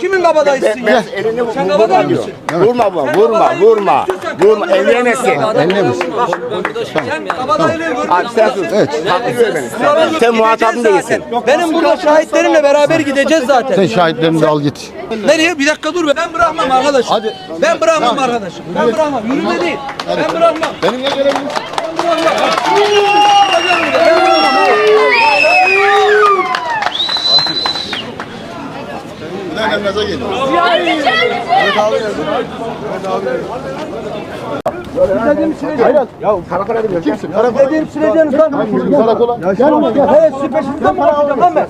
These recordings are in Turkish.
Kimin kabadayısın ya? Elini Sen vurma diyor. mısın? Vurma bu, vurma, vurma. Vurma, elleyemezsin. Elleyemezsin. Sen kabadayılığı Abi görmüyorsun. sen sus. Hakkı ver beni. Sen, sen muhatabım değilsin. Benim burada şahitlerimle beraber gideceğiz zaten. Sen şahitlerini de al git. Nereye? Bir dakika dur be. Ben bırakmam arkadaşım. Hadi. Ben bırakmam arkadaşım. Ben bırakmam. Yürüme değil. Ben bırakmam. Benimle gelebilirsin. Ben bırakmam. Bir de gaza gel. Kimsin? Karakola Dediğim süreceğiniz lan. Karakola. Gel oraya gel. He siz peşinizden mi bakacağım lan ben?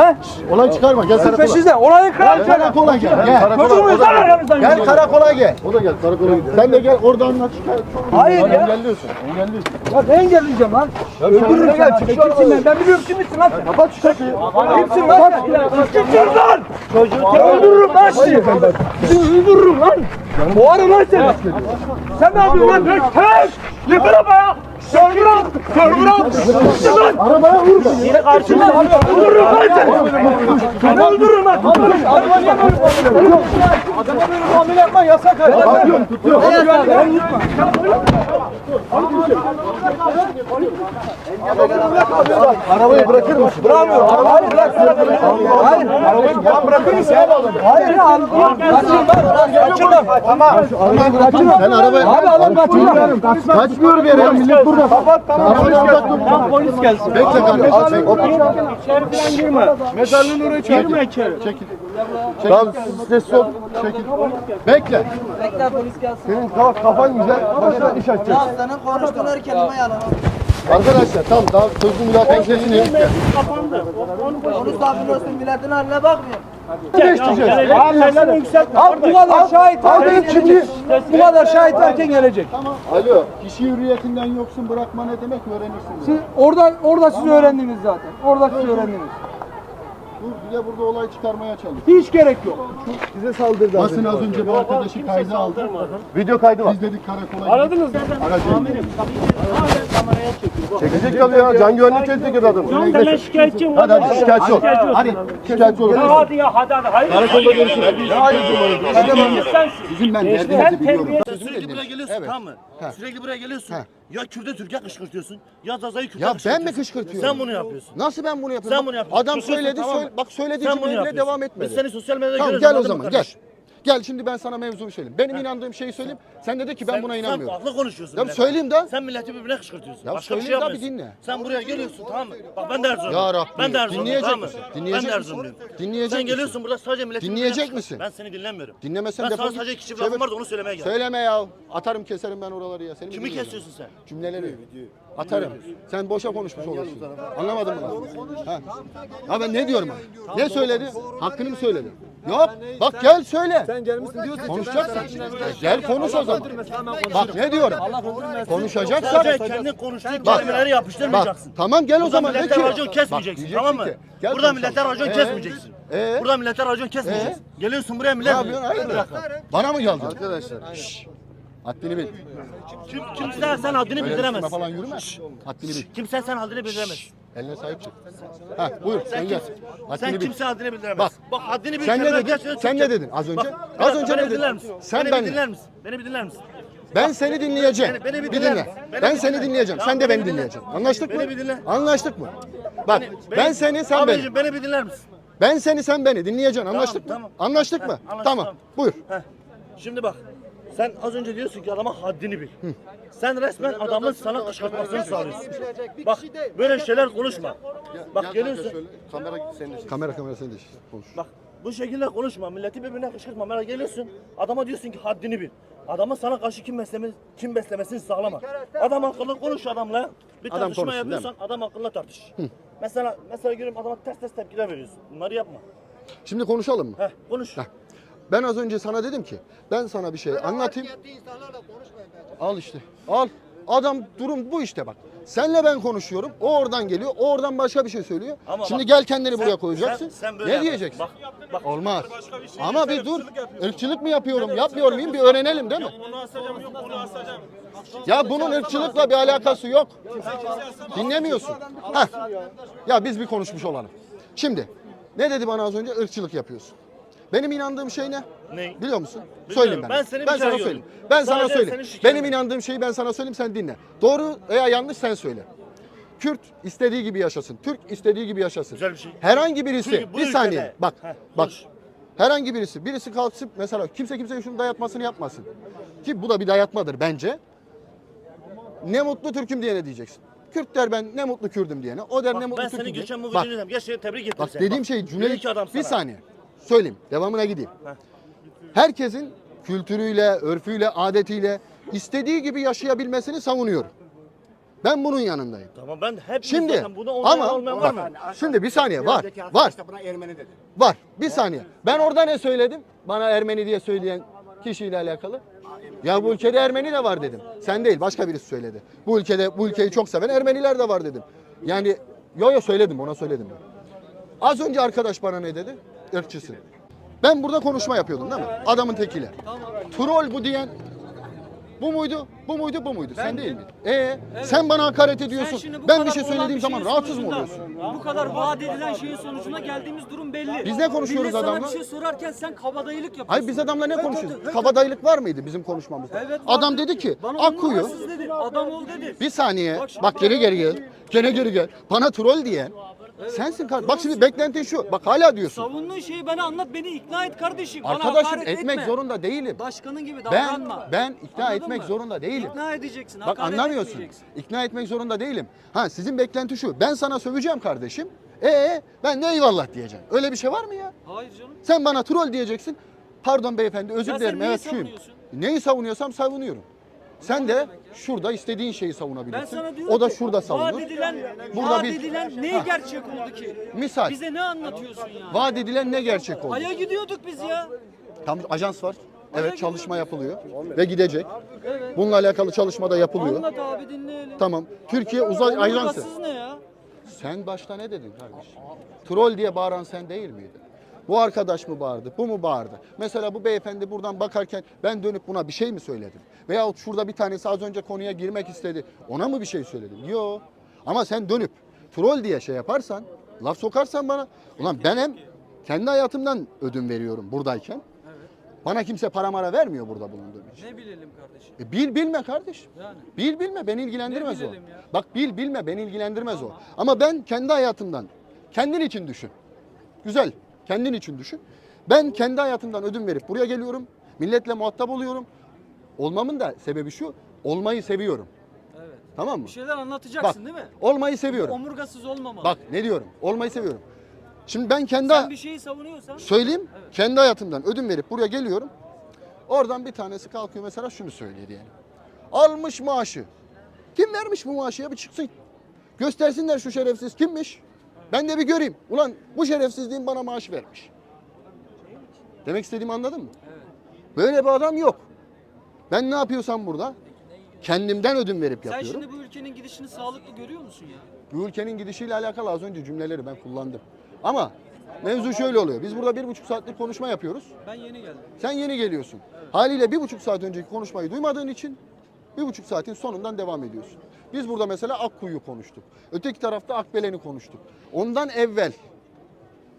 He? Olay çıkarma. Gel karakola. Peşinizden. Olayı kırar. Gel karakola gel. Gel. Çocuğu yüzden Gel gidiyor. karakola gel. O da gel karakola gel. Sen de gel orada anlat. Hayır ya. Engelliyorsun. Engelliyorsun. Ya ne engelleyeceğim lan? Öldürürüm gel. Kimsin ben? Ben biliyorum kimsin lan sen? Kapat şu kapıyı. Kimsin lan? Kimsin lan? Öldürürüm lan. Sizi öldürürüm lan. Boğarım lan seni. Sen ne yapıyorsun lan? Hey! Yeter ama ya. Server al! Server al! Kimsin lan? Arabaya vurma. Yine karşımda öldürürüm lan seni. Seni öldürürüm lan. Adama niye böyle muamele Adama böyle muamele yapma yasak. Tutuyorum tutuyorum. Arabayı bırakır mısın? Bırakmıyorum. Hayır bırak. Hayır. Arabayı ya bırakır mısın? Hayır ya. Kaçırın ben. Kaçırın. Tamam. Arabayı bırakır mısın? Sen arabayı... Abi adam kaçırın. Kaçmıyor bir yere. ya, Millet burada. Kapat tamam. Arabayı. Polis gelsin. Bekle kardeşim. Al çek. İçeri falan girme. Mezarlığın oraya çekil. Girme içeri. Çekil. Tamam sessiz ol. Çekil. Bekle. Bekle polis gelsin. Senin kaf- kafan güzel. Başına iş açacaksın. Senin konuştuğun her kelime yalan. Arkadaşlar tamam daha sözlü mülakat sesini yok. Onu sabırlıyorsun milletin haline bakmıyor. Değiştireceğiz. Al bu kadar şahit varken gelecek. Bu kadar şahit varken gelecek. Alo. Kişi hürriyetinden yoksun bırakma ne demek öğrenirsiniz. Siz orada orada siz öğrendiniz zaten. Orada siz öğrendiniz. Dur bir de burada olay çıkarmaya çalış. Hiç gerek yok. Bize saldırdı. Basın az önce bu arkadaşı kaydı aldı. Video kaydı var. Biz dedik karakola. Aradınız mı? Aracı. Çekecek tabii ya. Can güvenlik çekecek adam. Tamam da ben şikayetçiyim. Hadi hadi şikayetçi ol. Hadi şikayetçi ol. Hadi ya hadi hadi. Hayır. Karakolda görüşürüz. Sizin ben Sen derdinizi biliyorum. Sürekli buraya geliyorsun tamam mı? Sürekli buraya geliyorsun. Ya Kürt'e Türk'e kışkırtıyorsun. Ya Zaza'yı Kürt'e Ya kışkırtıyorsun. ben mi kışkırtıyorum? Sen bunu yapıyorsun. Nasıl ben bunu yapıyorum? Sen bunu yapıyorsun. Adam söyledi, tamam söyle, bak söylediği cümleyle devam etmedi. Biz seni sosyal medyada Tamam görüyoruz. gel o zaman gel. Gel şimdi ben sana mevzumu söyleyeyim. Benim inandığım şeyi söyleyeyim. Sen dedi ki ben Sen- buna Sen inanmıyorum. farklı konuşuyorsun. Ya millete. söyleyeyim de. Sen milleti birbirine kışkırtıyorsun. Ya Başka bir şey söyleyeyim de bir yapmıyorsun. dinle. Sen buraya geliyorsun tamam mı? Bak ben de Erzurumluyum. Ya Rabbi, Ben de Erzurumluyum dinleyecek tamam mı? misin? Dinleyecek ben de misin? Erzurumluyum. Dinleyecek Sen misin? geliyorsun burada sadece milleti Dinleyecek misin? Ben seni dinlemiyorum. Dinlemesen Ben defol sana git. sadece kişi bir Çevir. lafım vardı onu söylemeye geldim. Söyleme ya. Atarım keserim ben oraları ya. Senin Kimi kesiyorsun sen? Cümleleri. Atarım. Sen boşa konuşmuş olursun. Anlamadın mı? Ha. Ya ben ne diyorum? Ne söyledi? Hakkını mı söyledi? Yok. Bak gel söyle. Sen gelmişsin diyorsun. Konuşacaksın. E, Gel konuş o zaman. Bak ne diyorum? Konuşacaksan. Sadece kendi konuştuğun kelimeleri yapıştırmayacaksın. Bak tamam gel o Burada zaman. de milletler ki- racon Bak, kesmeyeceksin tamam mı? ki, gel Burada konuşalım. milletler racon Ee? kesmeyeceksin. Ee? Burada milletler racon kesmeyeceksin. Geliyorsun buraya millet. Ne yapıyorsun? Hayırdır? Bana mı geldin? Arkadaşlar. Haddini bil. Kim, kimse sen haddini bildiremez. falan yürüme. Haddini bil. Kimse sen haddini bildiremez. Eline sahip çık. Ha buyur sen gel. Sen Haddini bil. kimse haddini bildiremez. Bak. Bak haddini bil. Sen ne dedin? Sen çok ne dedin az önce? Bak, Az önce ne dedin? Sen beni ben dinler misin? Beni bir dinler misin? Ben seni dinleyeceğim. Beni- beni bir bir dinle. dinle. Beni Ben bir seni dinle. dinleyeceğim. Tamam, Sen de beni dinleyeceksin. Anlaştık mı? Bir dinle. Anlaştık mı? Bak Beni- ben seni sen beni. Abicim beni bir dinler misin? Ben seni sen beni dinleyeceksin. Anlaştık mı? Anlaştık mı? Tamam. Buyur. Şimdi bak. Sen az önce diyorsun ki adama haddini bil. Sen resmen adamın sana kışkırtmasını sağlıyorsun. Bak böyle şeyler konuşma. Bak geliyorsun. Kamera senin Kamera kamera senin de işte. Konuş. Bak bu şekilde konuşma. Milleti birbirine kışkırtma. Merak geliyorsun. Adama diyorsun ki haddini bil. Adamın sana karşı kim besleme, kim beslemesini sağlama. Adam akıllı konuş adamla. Bir Adam tartışma konuşsun, yapıyorsan adam akıllı tartış. Mesela mesela görüyorum adama ters ters tepkiler veriyorsun. Bunları yapma. Şimdi konuşalım mı? Heh, konuş. Ben az önce sana dedim ki ben sana bir şey anlatayım. Al işte. Al. Adam durum bu işte bak. Senle ben konuşuyorum. O oradan geliyor. O oradan başka bir şey söylüyor. Ama Şimdi bak, gel kendini sen- buraya koyacaksın. sen- sen böyle ne yap. diyeceksin? Bak, bak. Olmaz. Ama bir dur. Irkçılık mı yapıyorum? Yapmıyor muyum? Bir öğrenelim değil mi? Ya bunun ırkçılıkla bir alakası yok. Dinlemiyorsun. Heh. Ya biz bir konuşmuş olalım. Şimdi Ne dedi bana az önce? Irkçılık yapıyorsun. Benim inandığım şey ne? Ne? Biliyor musun? Bilmiyorum. Söyleyeyim ben. Ben seni ben sana söyleyeyim. Ben sana Sadece söyleyeyim. Benim inandığım şeyi ben sana söyleyeyim sen dinle. Doğru veya yanlış sen söyle. Kürt istediği gibi yaşasın. Türk istediği gibi yaşasın. Güzel bir şey. Herhangi birisi Çünkü bu bir saniye ülkede- bak Heh, bak. konuş. Herhangi birisi birisi kalksın mesela kimse kimseye şunu dayatmasını yapmasın. Ki bu da bir dayatmadır bence. Ne mutlu Türk'üm diyene diyeceksin. Kürt der ben ne mutlu Kürdüm diyene. O der ne Bak mutlu ben Türk'üm seni diye. geçen bu Bak, izledim. Gerçekten tebrik ettim Bak seni. dediğim şey cümleyi adam bir saniye söyleyeyim devamına gideyim. Herkesin kültürüyle, örfüyle, adetiyle istediği gibi yaşayabilmesini savunuyorum. Ben bunun yanındayım. Tamam ben hep Şimdi zaten olmayan ama olmayan var mı? şimdi bir saniye var var Buna Ermeni dedi. var bir saniye. Ben orada ne söyledim? Bana Ermeni diye söyleyen kişiyle alakalı. Ya bu ülkede Ermeni de var dedim. Sen değil başka birisi söyledi. Bu ülkede bu ülkeyi çok seven Ermeniler de var dedim. Yani yo yo söyledim ona söyledim ben. Az önce arkadaş bana ne dedi? Irkçısın. Ben burada konuşma yapıyordum değil mi? Adamın tekiyle. Troll bu diyen bu muydu? Bu muydu? Bu muydu? Sen değil miydin? Ee, sen bana hakaret ediyorsun. Ben bir şey söylediğim bir zaman rahatsız mı oluyorsun? Bu kadar vaat edilen şeyin sonucuna geldiğimiz durum belli. Biz ne konuşuyoruz Millet sana adamla? bir şey sorarken sen kabadayılık yapıyorsun. Hayır biz adamla ne Evet, konuşuyoruz? evet, evet. Kabadayılık var mıydı bizim konuşmamızda? Evet, Adam dedi ki Bana Akkuyu dedi. Adam ol dedi. bir saniye Bak bak geri geri gel. Gene geri gel. Bana troll diyen sensin kardeşim. Bak şimdi beklentin şu. Bak hala diyorsun. Savunduğun şeyi bana anlat, beni ikna et kardeşim. Bana Arkadaşım hakaret etmek etme. zorunda değilim. Başkanın gibi Ben davranma. ben ikna Anladın etmek mı? zorunda değilim. İkna edeceksin. Bak hakaret anlamıyorsun. etmeyeceksin. İkna etmek zorunda değilim. Ha sizin beklenti şu. Ben sana söveceğim kardeşim. Ee ben de eyvallah diyeceğim. Öyle bir şey var mı ya? Hayır canım. Sen bana troll diyeceksin. Pardon beyefendi özür Ya sen dilerim. neyi Evet şuyum. savunuyorsun? Neyi savunuyorsam savunuyorum. Sen de şurada istediğin şeyi Ben savunabilirsin. sana diyorum O da ki, şurada Vaat savunur. edilen, Burada vaat bir- edilen ne gerçek oldu ki? Misal. Bize ne anlatıyorsun yani? Vaat edilen ne gerçek oldu? Aya gidiyorduk biz ya. Tam ajans var. Evet çalışma yapılıyor ve gidecek. Bununla alakalı çalışma da yapılıyor. Anlat abi dinleyelim. Tamam. Türkiye Uzay Ajansı. Ne ya? Sen başta ne dedin kardeşim? Troll diye bağıran sen değil miydin? Bu arkadaş mı bağırdı? Bu mu bağırdı? Mesela bu beyefendi buradan bakarken ben dönüp buna bir şey mi söyledim? Veyahut şurada bir tanesi az önce konuya girmek istedi. Ona mı bir şey söyledim? Yok. Ama sen dönüp troll diye şey yaparsan, laf sokarsan bana. Ulan ben hem kendi hayatımdan ödün veriyorum buradayken. Bana kimse para mara vermiyor burada bulunduğum için. Ne bilelim kardeşim? E bil bilme kardeş. Yani. Bil bilme beni ilgilendirmez Ne o. ya? Bak bil bilme beni ilgilendirmez o. Ama ben kendi hayatımdan, kendin için düşün. Güzel, kendin için düşün. Ben kendi hayatımdan ödün verip buraya geliyorum. Milletle muhatap oluyorum. Olmamın da sebebi şu, olmayı seviyorum. Evet. Tamam mı? Bir şeyler anlatacaksın Bak, değil mi? olmayı seviyorum. Omurgasız olmamalı. Bak ne diyorum, olmayı seviyorum. Şimdi ben kendi... Sen bir şeyi savunuyorsan Söyleyeyim. Kendi hayatımdan ödün verip buraya geliyorum. Oradan bir tanesi kalkıyor mesela şunu söylüyor diyelim. Almış maaşı. Kim vermiş bu maaşı ya bir çıksın. Göstersinler şu şerefsiz kimmiş. Ben de bir göreyim. Ulan bu şerefsizliğin bana maaş vermiş. Demek istediğimi anladın mı? Böyle bir adam yok. Ben ne yapıyorsam burada kendimden ödün verip sen yapıyorum. şimdi bu ülkenin gidişini sağlıklı görüyor musun ya? Bu ülkenin gidişiyle alakalı az önce cümleleri ben kullandım. Ama mevzu şöyle oluyor. Biz burada bir buçuk saatlik konuşma yapıyoruz. Ben yeni geldim. Sen yeni geliyorsun. Haliyle bir buçuk saat önceki konuşmayı duymadığın için bir buçuk saatin sonundan devam ediyorsun. Biz burada mesela Akkuyu'yu konuştuk. Öteki tarafta Akbelen'i konuştuk. Ondan evvel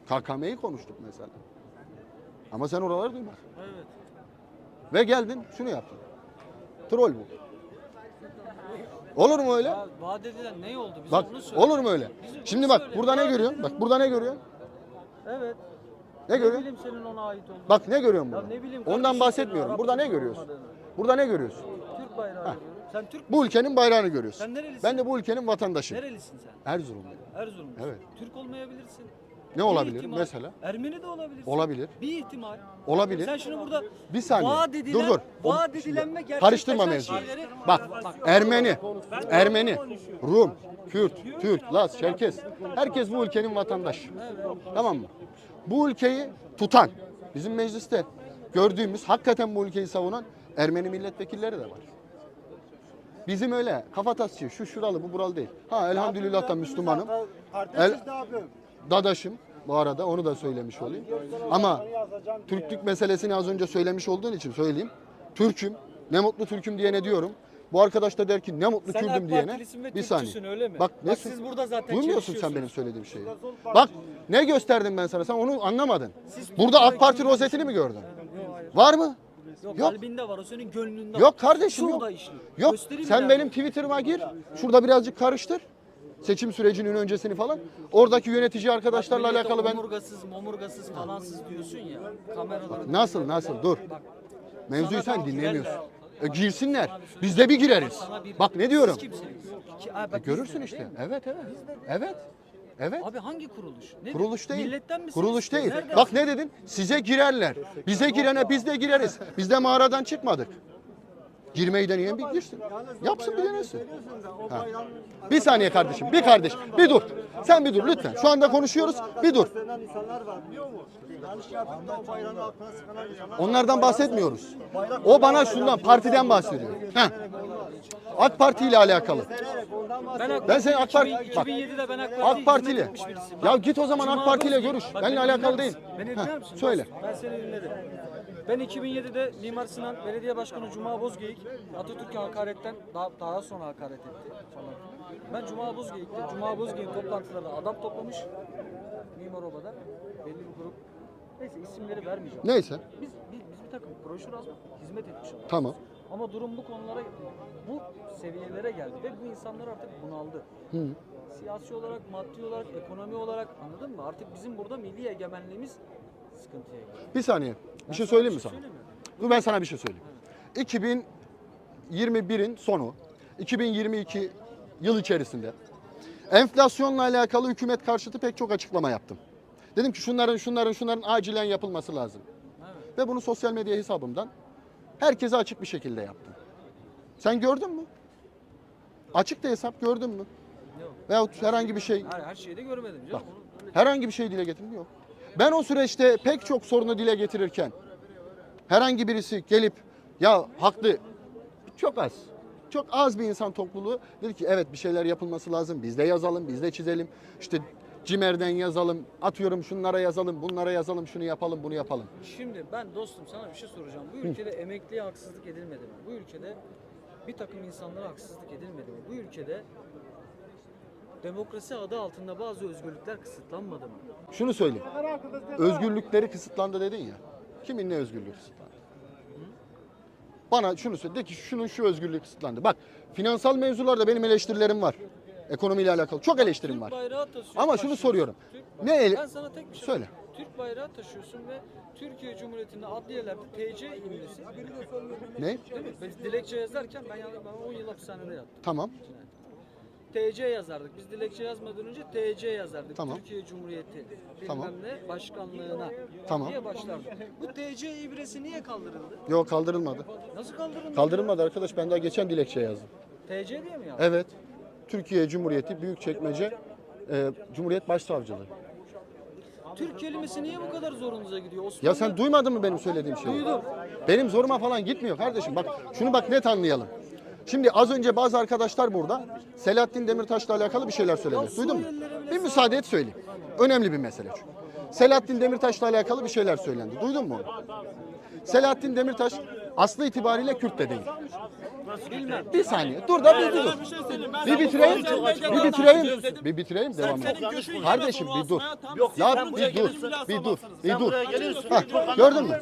KKM'yi konuştuk mesela. Ama sen oraları duymadın. Evet. Ve geldin şunu yaptın. Troll bu. Olur mu öyle? Ya vaat edilen ne oldu? Bize Bak onu söyle. olur mu öyle? Bize Şimdi bak söyle. burada ne görüyorsun? Bak burada ne görüyorsun? Evet. Ne Ne görüyorsun? bileyim senin ona ait olduğunu. Bak ne görüyorsun Ya burada? ne bileyim Ondan bahsetmiyorum. Burada ne görüyorsun? olmadığını. Burada ne görüyorsun? Türk bayrağı görüyorum. Sen Türk Bu ülkenin bayrağını görüyorsun. Sen nerelisin? Ben de bu ülkenin vatandaşıyım. Nerelisin sen? Erzurumluyum. Erzurumlusun. Evet. Türk olmayabilirsin. Ne Bir olabilir ihtimal. mesela? Ermeni de olabilirsin. Olabilir. Bir ihtimal. Olabilir. Sen şimdi burada Bir saniye. vaat edilen, dur dur. vaat edilen ve gerçekleşen Karıştırma mevzuyu. şeyleri... Bak Ermeni, Ermeni, Rum, Kürt, Türk, Laz, Çerkes. Herkes bu ülkenin vatandaşı. Tamam mı? Bu ülkeyi tutan, bizim mecliste gördüğümüz, hakikaten bu ülkeyi savunan Ermeni milletvekilleri de var. Bizim öyle kafatasçı, şu şuralı, bu buralı değil. Ha elhamdülillah da Müslümanım. El, dadaşım bu arada onu da söylemiş olayım. Ama Türklük meselesini az önce söylemiş olduğun için söyleyeyim. Türk'üm, ne mutlu Türk'üm diye ne diyorum. Bu arkadaş da der ki ne mutlu Sen Kürdüm AK diyene. Partilisin ve Bir saniye. öyle mi? Bak ne Bak siz burada zaten Duymuyorsun sen benim söylediğim şeyi. Bak ne gösterdim ben sana sen onu anlamadın. Burada AK Parti rozetini mi gördün? Var mı? Yok, Yok. kalbinde var o senin gönlünde Yok var. kardeşim Şurada yok. işliyor. Yok Göstereyim sen benim Twitter'ıma gir. Şurada birazcık karıştır. Seçim sürecinin öncesini falan. Oradaki yönetici arkadaşlarla Millete alakalı ben Omurgasız, momurgasız falansız diyorsun ya. Kameraları Nasıl nasıl dur. Mevzuyu sen dinlemiyorsun. E, girsinler. Biz de bir gireriz. Bak ne diyorum. Siz kimsiniz? Ki- ha, E, bak görürsün biz de, işte. değil mi? Evet evet. Evet. Evet. Abi hangi kuruluş? Nedir? Kuruluş değil. Milletten misiniz? Kuruluş değil. Nereden? Bak ne dedin? Size girerler. Bize girene biz de gireriz. Biz de mağaradan çıkmadık. Girmeyi deneyen bir girsin. Yapsın bir denesin. Ha. Bir saniye kardeşim. Bir kardeş. Bir dur. Sen bir dur lütfen. Şu anda konuşuyoruz. Bir dur. Onlardan bahsetmiyoruz. O bana şundan partiden bahsediyor. Heh. AK Parti ile alakalı. Ben, Ben senin AK Parti- 2000 bak. 2007'de ben AK Parti'ye AK Partili. Ya git o zaman AK Parti ile görüş. Benimle beni alakalı değil. Heh, söyle. Ben seni dinledim. Ben 2007'de Mimar Sinan Belediye Başkanı Cuma Bozgeyik Atatürk'e hakaretten daha, daha sonra hakaret etti falan. Ben Cuma Bozgeyik'te Cuma Bozgeyik toplantılarında adam toplamış Mimar Oba'da belli bir grup. Neyse isimleri vermeyeceğim. Neyse. Biz, biz, biz bir takım broşür yazmak hizmet etmiş adamız. Tamam. Ama durum bu konulara, bu seviyelere geldi ve bu insanlar artık bunaldı. Hı. Siyasi olarak, maddi olarak, ekonomi olarak anladın mı? Artık bizim burada milli egemenliğimiz sıkıntıya girdi. Bir saniye. Bir şey sana söyleyeyim mi sana? şey. Dur ben sana bir şey söyleyeyim. 2021'in sonu, 2022 yıl içerisinde enflasyonla alakalı hükümet karşıtı pek çok açıklama yaptım. Dedim ki şunların şunların şunların acilen yapılması lazım. Ve bunu sosyal medya hesabımdan herkese açık bir şekilde yaptım. Sen gördün mü? Açık da hesap gördün mü? Yok. Veyahut herhangi bir şey Her, her şeyi de görmedim canım. Bak. Herhangi bir şey dile getirdi yok. Ben o süreçte pek çok sorunu dile getirirken herhangi birisi gelip ya haklı çok az. Çok az bir insan topluluğu dedi ki evet bir şeyler yapılması lazım. Biz de yazalım, biz de çizelim. İşte Cimer'den yazalım, atıyorum şunlara yazalım, bunlara yazalım, şunu yapalım, bunu yapalım. Şimdi ben dostum sana bir şey soracağım. Bu ülkede emekliye haksızlık edilmedi mi? Bu ülkede bir takım insanlara haksızlık edilmedi mi? Bu ülkede demokrasi adı altında bazı özgürlükler kısıtlanmadı mı? Şunu söyleyeyim. Özgürlükleri kısıtlandı dedin ya. Kimin ne özgürlüğü kısıtlandı? Bana şunu söyle. De ki şunun şu özgürlüğü kısıtlandı. Bak finansal mevzularda benim eleştirilerim var. Ekonomiyle alakalı. Çok eleştirim var. Ama şunu soruyorum. Ne ele- Ben sana tek bir şey Söyle. Türk bayrağı taşıyorsun ve Türkiye Cumhuriyeti'nde adliyelerde TC imlesi. Ne? Değil mi? Biz dilekçe yazarken ben, ben 10 yıl hapishanede yattım. Tamam. TC yazardık. Biz dilekçe yazmadan önce TC yazardık. Tamam. Türkiye Cumhuriyeti bilmem Tamam. ne başkanlığına Tamam. diye başlardık. Bu TC ibresi niye kaldırıldı? Yok kaldırılmadı. Nasıl kaldırıldı? Kaldırılmadı arkadaş. Ben daha geçen dilekçe yazdım. TC diye mi yazdın? Evet. Türkiye Cumhuriyeti Büyükçekmece e, Cumhuriyet Başsavcılığı. Türk kelimesi niye bu kadar zorunuza gidiyor? Osmanlı... Ya sen duymadın mı benim söylediğim şeyi? Duydum. Benim zoruma falan gitmiyor kardeşim. Bak şunu bak net anlayalım. Şimdi az önce bazı arkadaşlar burada Selahattin Demirtaş'la alakalı bir şeyler söyledi. Duydun mu? Bir müsaade et söyleyeyim. Önemli bir mesele çünkü. Selahattin Demirtaş'la alakalı bir şeyler söylendi. Duydun mu onu? Selahattin Demirtaş aslı itibariyle Kürt de değil. Bir saniye. Dur da bir dur. Bir bitireyim. Bir bitireyim. Bir bitireyim devam edelim. Kardeşim bir dur. Ya bir dur. Bir dur. Bir dur. buraya geliyorsun. Ha, gördün mü?